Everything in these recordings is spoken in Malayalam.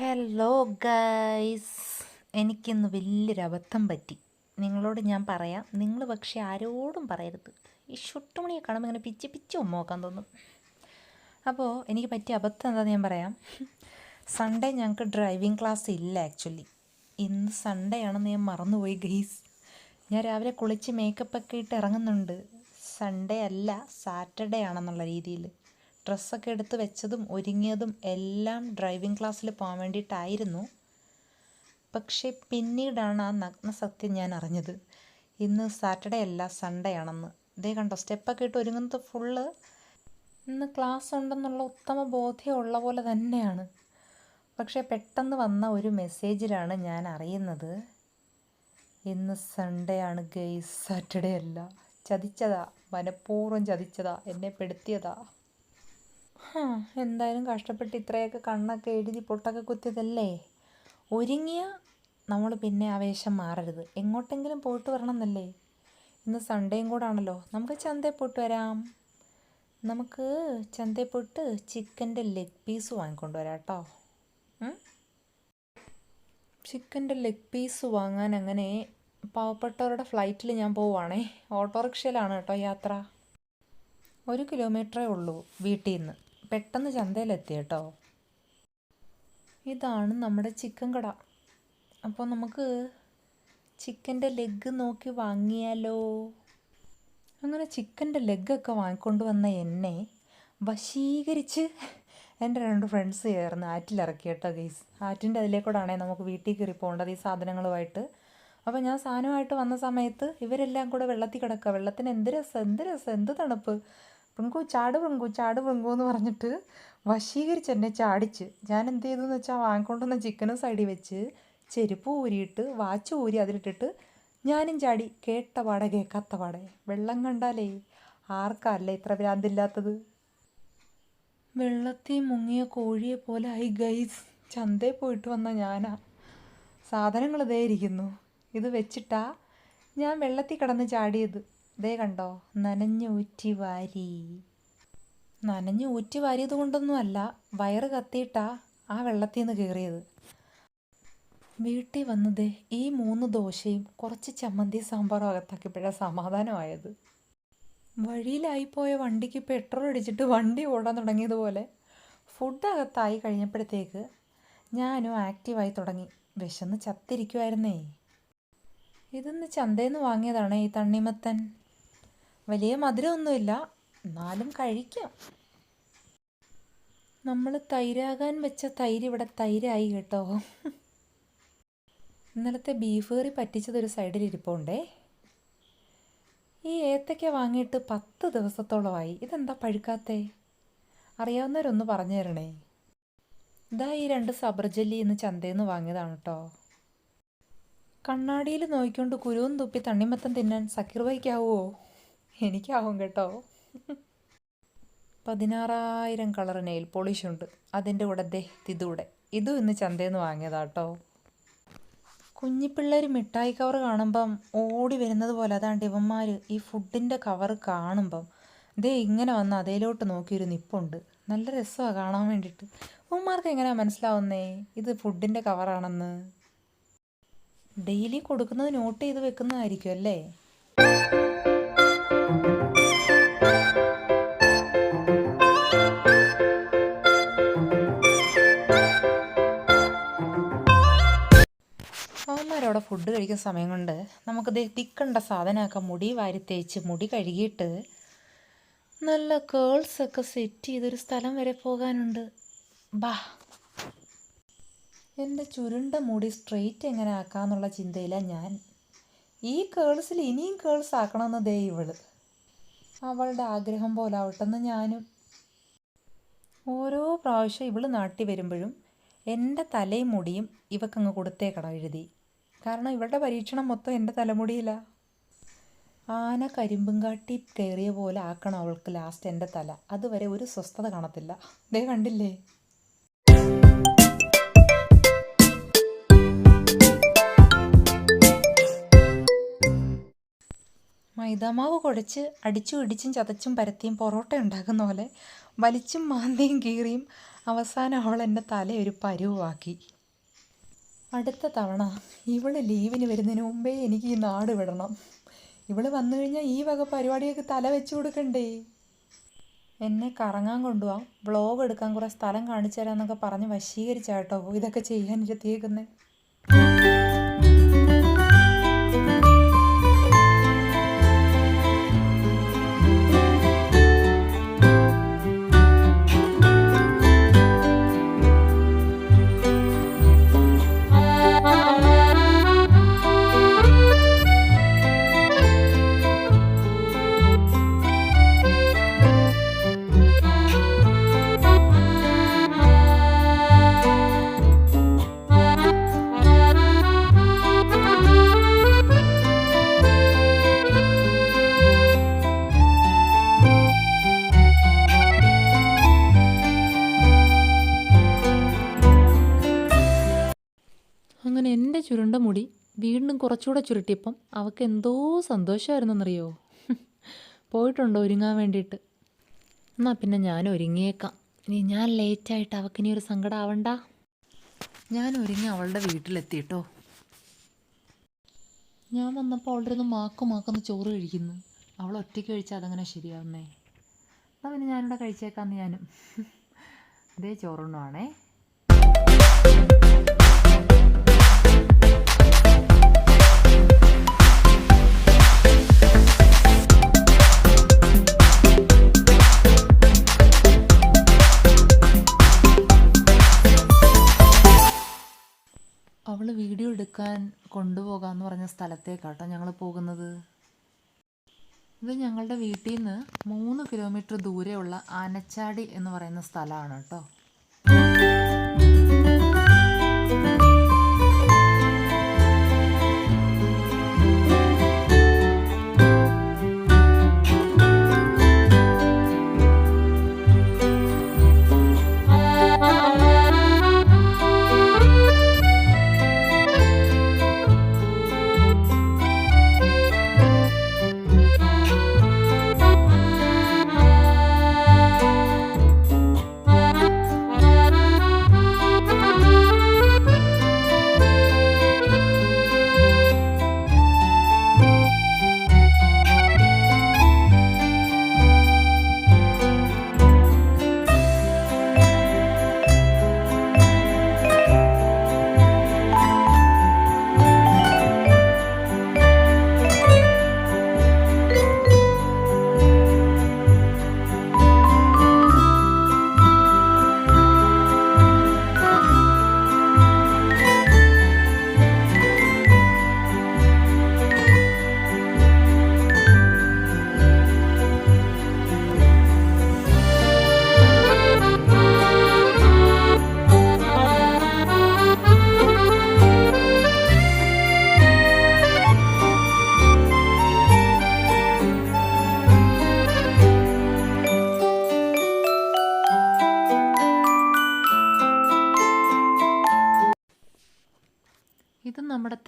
ഹലോ ഗൈസ് എനിക്കിന്ന് വലിയൊരു അബദ്ധം പറ്റി. നിങ്ങളോട് ഞാൻ പറയാം. നിങ്ങൾ പക്ഷേ ആരോടും പറയരുത്. ഈ ഷുട്ടുമണിയെ കാണുമ്പോൾ ഇങ്ങനെ പിച്ചി പിച്ചി ഉമ്മ നോക്കാൻ തോന്നും. അപ്പോൾ എനിക്ക് പറ്റിയ അബദ്ധം എന്താണെന്ന് ഞാൻ പറയാം. സൺഡേ ഞങ്ങൾക്ക് ഡ്രൈവിംഗ് ക്ലാസ് ഇല്ല ആക്ച്വലി ഇന്ന് സൺഡേ ആണെന്ന് ഞാൻ മറന്നുപോയി ഗൈസ് ഞാൻ രാവിലെ കുളിച്ച് മേക്കപ്പൊക്കെ ഇട്ട് ഇറങ്ങുന്നുണ്ട്. സൺഡേ അല്ല സാറ്റർഡേ ആണെന്നുള്ള രീതിയിൽ ഡ്രസ്സൊക്കെ എടുത്ത് വെച്ചതും ഒരുങ്ങിയതും എല്ലാം ഡ്രൈവിംഗ് ക്ലാസ്സിൽ പോകാൻ വേണ്ടിയിട്ടായിരുന്നു. പക്ഷേ പിന്നീടാണ് ആ നഗ്ന സത്യം ഞാൻ അറിഞ്ഞത്. ഇന്ന് സാറ്റർഡേ അല്ല സൺഡേ ആണെന്ന്. ഇതേ കണ്ടോ സ്റ്റെപ്പൊക്കെ ഇട്ട് ഒരുങ്ങുന്നത് ഫുള്ള് ഇന്ന് ക്ലാസ് ഉണ്ടെന്നുള്ള ഉത്തമ ബോധ്യമുള്ള പോലെ തന്നെയാണ്. പക്ഷേ പെട്ടെന്ന് വന്ന ഒരു മെസ്സേജിലാണ് ഞാൻ അറിയുന്നത്. ഇന്ന് സൺഡേ ആണ് ഗെയ്സ് സാറ്റർഡേ അല്ല. ചതിച്ചതാ മനഃപൂർവം ചതിച്ചതാ എന്നെ പെടുത്തിയതാ. എന്തായാലും കഷ്ടപ്പെട്ട് ഇത്രയൊക്കെ കണ്ണൊക്കെ എഴുതി പൊട്ടൊക്കെ കുത്തിയതല്ലേ? ഒരുങ്ങിയ നമ്മൾ പിന്നെ ആവേശം മാറരുത്. എങ്ങോട്ടെങ്കിലും പോയിട്ട് വരണം എന്നല്ലേ ഇന്ന് സൺഡേയും കൂടെ ആണല്ലോ നമുക്ക് ചന്തയിൽ പോയിട്ട് വരാം. നമുക്ക് ചന്തയിൽ പോയിട്ട് ചിക്കന്റെ ലെഗ് പീസ് വാങ്ങിക്കൊണ്ട് വരാം കേട്ടോ ചിക്കന്റെ ലെഗ് പീസ് വാങ്ങാൻ അങ്ങനെ പാവപ്പെട്ടവരുടെ ഫ്ലൈറ്റിൽ ഞാൻ പോവുകയാണേ ഓട്ടോറിക്ഷയിലാണ് കേട്ടോ യാത്ര. ഒരു കിലോമീറ്ററേ ഉള്ളൂ വീട്ടിൽ നിന്ന് പെട്ടെന്ന് ചന്തയിലെത്തി കേട്ടോ. ഇതാണ് നമ്മുടെ ചിക്കൻ കട. അപ്പോൾ നമുക്ക് ചിക്കന്റെ ലെഗ് നോക്കി വാങ്ങിയാലോ? അങ്ങനെ ചിക്കന്റെ ലെഗൊക്കെ വാങ്ങിക്കൊണ്ട് വന്ന എന്നെ വശീകരിച്ച് എന്റെ രണ്ട് ഫ്രണ്ട്സ് ചേർന്ന് ആറ്റിലിറക്കി കേട്ടോ ഗീസ് ആറ്റിന്റെ അതിലേക്കൂടാണേ നമുക്ക് വീട്ടിൽ കയറി പോകേണ്ടത് ഈ സാധനങ്ങളുമായിട്ട്. അപ്പോൾ ഞാൻ സാധനമായിട്ട് വന്ന സമയത്ത് ഇവരെല്ലാം കൂടെ വെള്ളത്തിൽ കിടക്കുക വെള്ളത്തിന് എന്ത് രസം? എന്ത് രസം? എന്ത് തണുപ്പ്? പെങ്കു ചാട് പെങ്കു ചാട് പെങ്കു എന്ന് പറഞ്ഞിട്ട് വശീകരിച്ച് എന്നെ ചാടിച്ച്. ഞാൻ എന്ത് ചെയ്തു എന്ന് വെച്ചാൽ വാങ്ങിക്കൊണ്ടുവന്ന ചിക്കനും സൈഡിൽ വെച്ച് ചെരുപ്പ് ഊരിയിട്ട് വാച്ച് ഊരി അതിലിട്ടിട്ട് ഞാനും ചാടി. കേട്ട പാടെ കേൾക്കാത്ത പാടെ വെള്ളം കണ്ടാലേ ആർക്കല്ലേ ഇത്ര ഭ്രാന്തില്ലാത്തത്? വെള്ളത്തിൽ മുങ്ങിയ കോഴിയെ പോലെ ആയി ഗൈസ് ചന്തയിൽ പോയിട്ട് വന്ന ഞാനാ. സാധനങ്ങൾ ഇതേ ഇരിക്കുന്നു. ഇത് വെച്ചിട്ടാ ഞാൻ വെള്ളത്തിൽ കിടന്ന് ചാടിയത്. ദേ കണ്ടോ നനഞ്ഞൂറ്റി വാരി. നനഞ്ഞു ഊറ്റി വാരിയത് കൊണ്ടൊന്നുമല്ല വയറ് കത്തിയിട്ടാ ആ വെള്ളത്തിൽ നിന്ന് കയറിയത് വീട്ടിൽ വന്നത് ഈ മൂന്ന് ദോശയും കുറച്ച് ചമ്മന്തി സാമ്പാറും അകത്താക്കിയപ്പോഴാണ് സമാധാനമായത്. വഴിയിലായിപ്പോയ വണ്ടിക്ക് പെട്രോൾ അടിച്ചിട്ട് വണ്ടി ഓടാൻ തുടങ്ങിയതുപോലെ ഫുഡ് അകത്തായി കഴിഞ്ഞപ്പോഴത്തേക്ക് ഞാനും ആക്റ്റീവായി തുടങ്ങി. വിശന്ന് ചത്തിരിക്കുമായിരുന്നേ ഇതൊന്ന് ചന്തയിൽ നിന്ന് വാങ്ങിയതാണ് ഈ തണ്ണിമത്തൻ. വലിയ മധുരമൊന്നുമില്ല. എന്നാലും കഴിക്കാം. നമ്മൾ തൈരാകാൻ വെച്ച തൈര് ഇവിടെ തൈരായി കേട്ടോ. ഇന്നലത്തെ ബീഫ് കറി പറ്റിച്ചതൊരു സൈഡിൽ ഇരിപ്പുണ്ടേ. ഈ ഏത്തയ്ക്ക വാങ്ങിയിട്ട് പത്ത് ദിവസത്തോളമായി. ഇതെന്താ പഴുക്കാത്തേ? അറിയാവുന്നവരൊന്ന് പറഞ്ഞു തരണേ. ഇതാ ഈ രണ്ട് സബർജല്ലി ഇന്ന് ചന്തയിൽ നിന്ന് വാങ്ങിയതാണ് കേട്ടോ. കണ്ണാടിയിൽ നോക്കിക്കൊണ്ട് കുരുവും തുപ്പി തണ്ണിമത്തം തിന്നാൻ സക്കീർ ബൈക്കാവോ എനിക്കാവും കേട്ടോ. പതിനാറായിരം കളർ നെയിൽ പോളിഷ് ഉണ്ട്. അതിന്റെ കൂടെ ദേ ഇതൂടെ ഇതും ഇന്ന് ചന്തയിൽ നിന്ന് വാങ്ങിയതാട്ടോ കുഞ്ഞിപ്പിള്ളേർ മിഠായി കവർ കാണുമ്പം ഓടി വരുന്നത് പോലെ അതാണ്ട് ഇവന്മാർ ഈ ഫുഡിന്റെ കവർ കാണുമ്പം ദേ ഇങ്ങനെ വന്ന് അതേലോട്ട് നോക്കിയൊരു നിപ്പുണ്ട്. നല്ല രസമാണ് കാണാൻ വേണ്ടിയിട്ട്. ഉമ്മാർക്ക് എങ്ങനെയാണ് മനസ്സിലാവുന്നേ? ഇത് ഫുഡിന്റെ കവറാണെന്ന് ഡെയിലി കൊടുക്കുന്നത് നോട്ട് ചെയ്ത് വെക്കുന്നതായിരിക്കും അല്ലേ? അവന്മാരവിടെ ഫുഡ് കഴിക്കുന്ന സമയം കൊണ്ട് നമുക്ക് തിക്കണ്ട സാധനമൊക്കെ മുടി വാരി തേച്ച് മുടി കഴുകിയിട്ട് നല്ല കേൾസൊക്കെ സെറ്റ് ചെയ്തൊരു സ്ഥലം വരെ പോകാനുണ്ട്. ബാ. എന്റെ ചുരുണ്ട മുടി സ്ട്രെയിറ്റ് എങ്ങനെ ആക്കാന്നുള്ള ചിന്തയിലാണ് ഞാൻ. ഈ കേൾസിൽ ഇനിയും കേൾസ് ആക്കണമെന്ന് ദേ ഇവൾ. അവളുടെ ആഗ്രഹം പോലെ ആവട്ടെന്ന് ഞാനും. ഓരോ പ്രാവശ്യം ഇവൾ നാട്ടി വരുമ്പോഴും എന്റെ തലയും മുടിയും ഇവക്കങ്ങ് കൊടുത്തേക്കണം എഴുതി. കാരണം ഇവളുടെ പരീക്ഷണം മൊത്തം എന്റെ തലമുടിയില്ല ആന കരിമ്പും കാട്ടി കയറിയ പോലെ ആക്കണം അവൾക്ക് ലാസ്റ്റ് എന്റെ തല. അതുവരെ ഒരു സ്വസ്ഥത കാണത്തില്ല. ദേ കണ്ടില്ലേ? മൈദാമാവ് കുഴച്ച് അടിച്ചും ഇടിച്ചും ചതച്ചും പരത്തിയും പൊറോട്ട ഉണ്ടാക്കുന്ന പോലെ വലിച്ചും മാന്തിയും കീറിയും അവസാനം അവൾ എന്റെ തല ഒരു പരുവാക്കി. അടുത്ത തവണ ഇവൾ ലീവിന് വരുന്നതിന് മുമ്പേ എനിക്ക് ഈ നാട് വിടണം. ഇവൾ വന്നു കഴിഞ്ഞാൽ ഈ വക പരിപാടിയൊക്കെ തല വെച്ച് കൊടുക്കണ്ടേ? എന്നെ കറങ്ങാൻ കൊണ്ടുപോവാം വ്ളോഗ് എടുക്കാൻ കുറേ സ്ഥലം കാണിച്ചു തരാമെന്നൊക്കെ പറഞ്ഞ് വശീകരിച്ചാട്ടോ ഇതൊക്കെ ചെയ്യാൻ അങ്ങനെ എന്റെ ചുരുണ്ട മുടി വീണ്ടും കുറച്ചുകൂടെ ചുരുട്ടിയപ്പം അവൾക്ക് എന്തോ സന്തോഷമായിരുന്നെന്നറിയോ? പോയിട്ടുണ്ടോ ഒരുങ്ങാൻ വേണ്ടിയിട്ട്? എന്നാൽ പിന്നെ ഞാൻ ഒരുങ്ങിയേക്കാം. ഇനി ഞാൻ ലേറ്റായിട്ട് അവൾക്കിനി ഒരു സങ്കടം ആവണ്ട ഞാൻ ഒരുങ്ങി അവളുടെ വീട്ടിലെത്തിയിട്ടോ ഞാൻ വന്നപ്പോൾ അവളുടെ ഒന്ന് മാക്കു മാക്കൊന്ന് ചോറ് കഴിക്കുന്നു. അവൾ ഒറ്റയ്ക്ക് കഴിച്ചാൽ അതങ്ങനെ ശരിയാവുന്നേ? എന്നാൽ പിന്നെ ഞാനിവിടെ കഴിച്ചേക്കാമെന്ന് ഞാനും. അതേ ചോറുണ്ണുവാണേ. വീഡിയോ എടുക്കാൻ കൊണ്ടുപോകാമെന്ന് പറഞ്ഞ സ്ഥലത്തേക്കാട്ടോ ഞങ്ങൾ പോകുന്നത്. ഇത് ഞങ്ങളുടെ വീട്ടിൽ നിന്ന് മൂന്ന് കിലോമീറ്റർ ദൂരെയുള്ള ആനച്ചാടി എന്ന് പറയുന്ന സ്ഥലമാണ് കേട്ടോ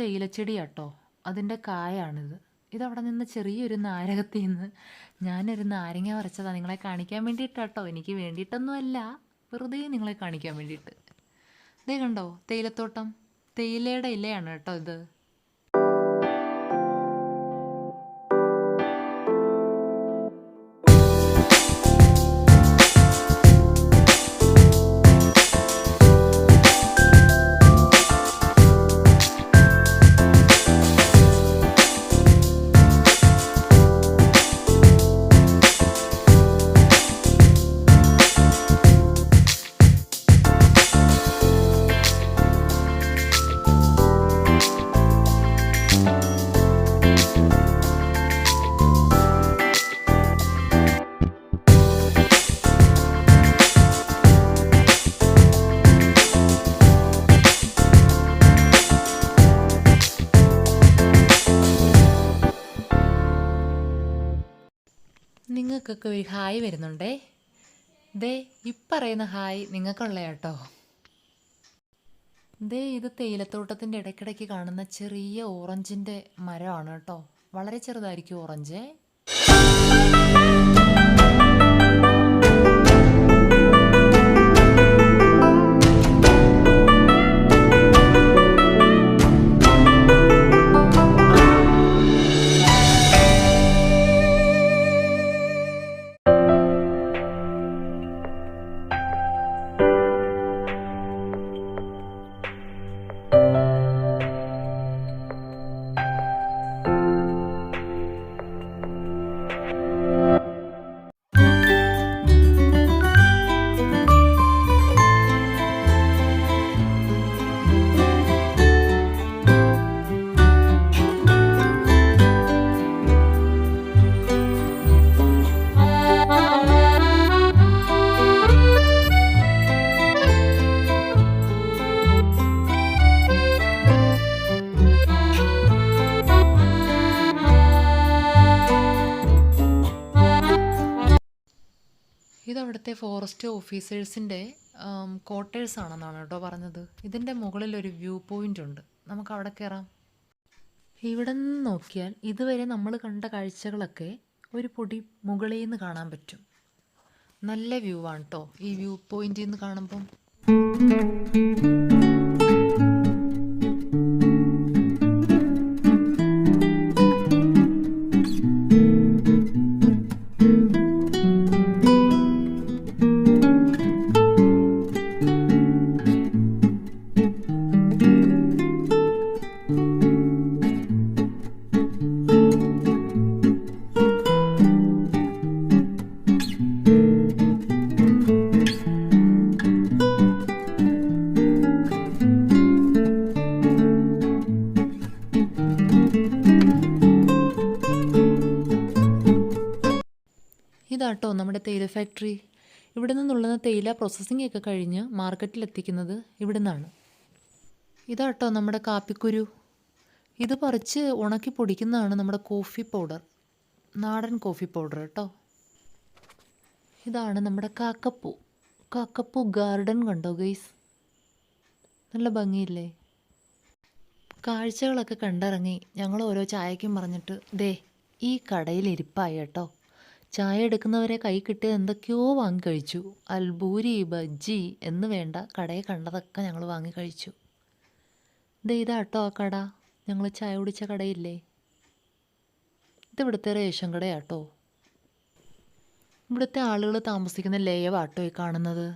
തേയിലച്ചെടിയാട്ടോ. അതിന്റെ കായാണിത്. ഇതവിടെ നിന്ന് ചെറിയൊരു നാരകത്തിൽ നിന്ന് ഞാനൊരു നാരങ്ങ വരച്ചതാണ് നിങ്ങളെ കാണിക്കാൻ വേണ്ടിയിട്ടാട്ടോ. എനിക്ക് വേണ്ടിയിട്ടൊന്നുമല്ല. വെറുതെ നിങ്ങളെ കാണിക്കാൻ വേണ്ടിയിട്ട്. ഇതേ കണ്ടോ? തേയിലത്തോട്ടം. തേയിലയുടെ ഇലയാണ് കേട്ടോ ഇത്. നിങ്ങൾക്കൊക്കെ ഒരു ഹായ് വരുന്നുണ്ടേ. ദേ ഇപ്പറയുന്ന ഹായ് നിങ്ങൾക്കുള്ള കേട്ടോ ദേ ഇത് തേയിലത്തോട്ടത്തിന്റെ ഇടയ്ക്കിടയ്ക്ക് കാണുന്ന ചെറിയ ഓറഞ്ചിന്റെ മരമാണ് കേട്ടോ. വളരെ ചെറുതായിരിക്കും ഓറഞ്ച്. ഇത് അവിടുത്തെ ഫോറസ്റ്റ് ഓഫീസേഴ്സിന്റെ ക്വാർട്ടേഴ്സ് ആണെന്നാണ് കേട്ടോ പറഞ്ഞത്. ഇതിന്റെ മുകളിൽ ഒരു വ്യൂ പോയിന്റ് ഉണ്ട്. നമുക്ക് അവിടെ കയറാം ഇവിടെ നിന്ന് നോക്കിയാൽ ഇതുവരെ നമ്മൾ കണ്ട കാഴ്ചകളൊക്കെ ഒരു പൊടി മുകളിൽ നിന്ന് കാണാൻ പറ്റും. നല്ല വ്യൂ ആണ് കേട്ടോ ഈ വ്യൂ പോയിന്റിൽ നിന്ന് കാണുമ്പം. ഫാക്ടറി ഇവിടെ നിന്നുള്ള തേയില പ്രോസസ്സിംഗ് ഒക്കെ കഴിഞ്ഞ് മാർക്കറ്റിൽ എത്തിക്കുന്നത് ഇവിടെ നിന്നാണ് ഇതാട്ടോ നമ്മുടെ കാപ്പിക്കുരു. ഇത് പറിച്ച് ഉണക്കി പൊടിക്കുന്നതാണ് നമ്മുടെ കോഫി പൗഡർ നാടൻ കോഫി പൗഡർ കേട്ടോ ഇതാണ് നമ്മുടെ കാക്കപ്പൂ. കാക്കപ്പൂ ഗാർഡൻ കണ്ടോ ഗൈസ് നല്ല ഭംഗിയില്ലേ? കാഴ്ചകളൊക്കെ കണ്ടിറങ്ങി. ഞങ്ങൾ ഓരോ ചായക്കും പറഞ്ഞിട്ട് ദേ ഈ കടയിൽ ഇരിപ്പായി കേട്ടോ. ചായ എടുക്കുന്നവരെ കൈ കിട്ടിയത് എന്തൊക്കെയോ വാങ്ങി കഴിച്ചു. അൽബൂരി ബജ്ജി എന്ന് വേണ്ട കടയെ കണ്ടതൊക്കെ ഞങ്ങൾ വാങ്ങി കഴിച്ചു. ദേ ഇതാട്ടോ ആ കട. ഞങ്ങൾ ചായ കുടിച്ച കടയില്ലേ? ഇത് ഇവിടുത്തെ റേഷൻ കടയാട്ടോ. ഇവിടുത്തെ ആളുകൾ താമസിക്കുന്ന ലയവാട്ടോ ഈ കാണുന്നത്.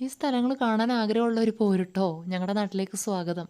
ഈ സ്ഥലങ്ങൾ കാണാൻ ആഗ്രഹമുള്ളവർ പോരുട്ടോ. ഞങ്ങളുടെ നാട്ടിലേക്ക് സ്വാഗതം.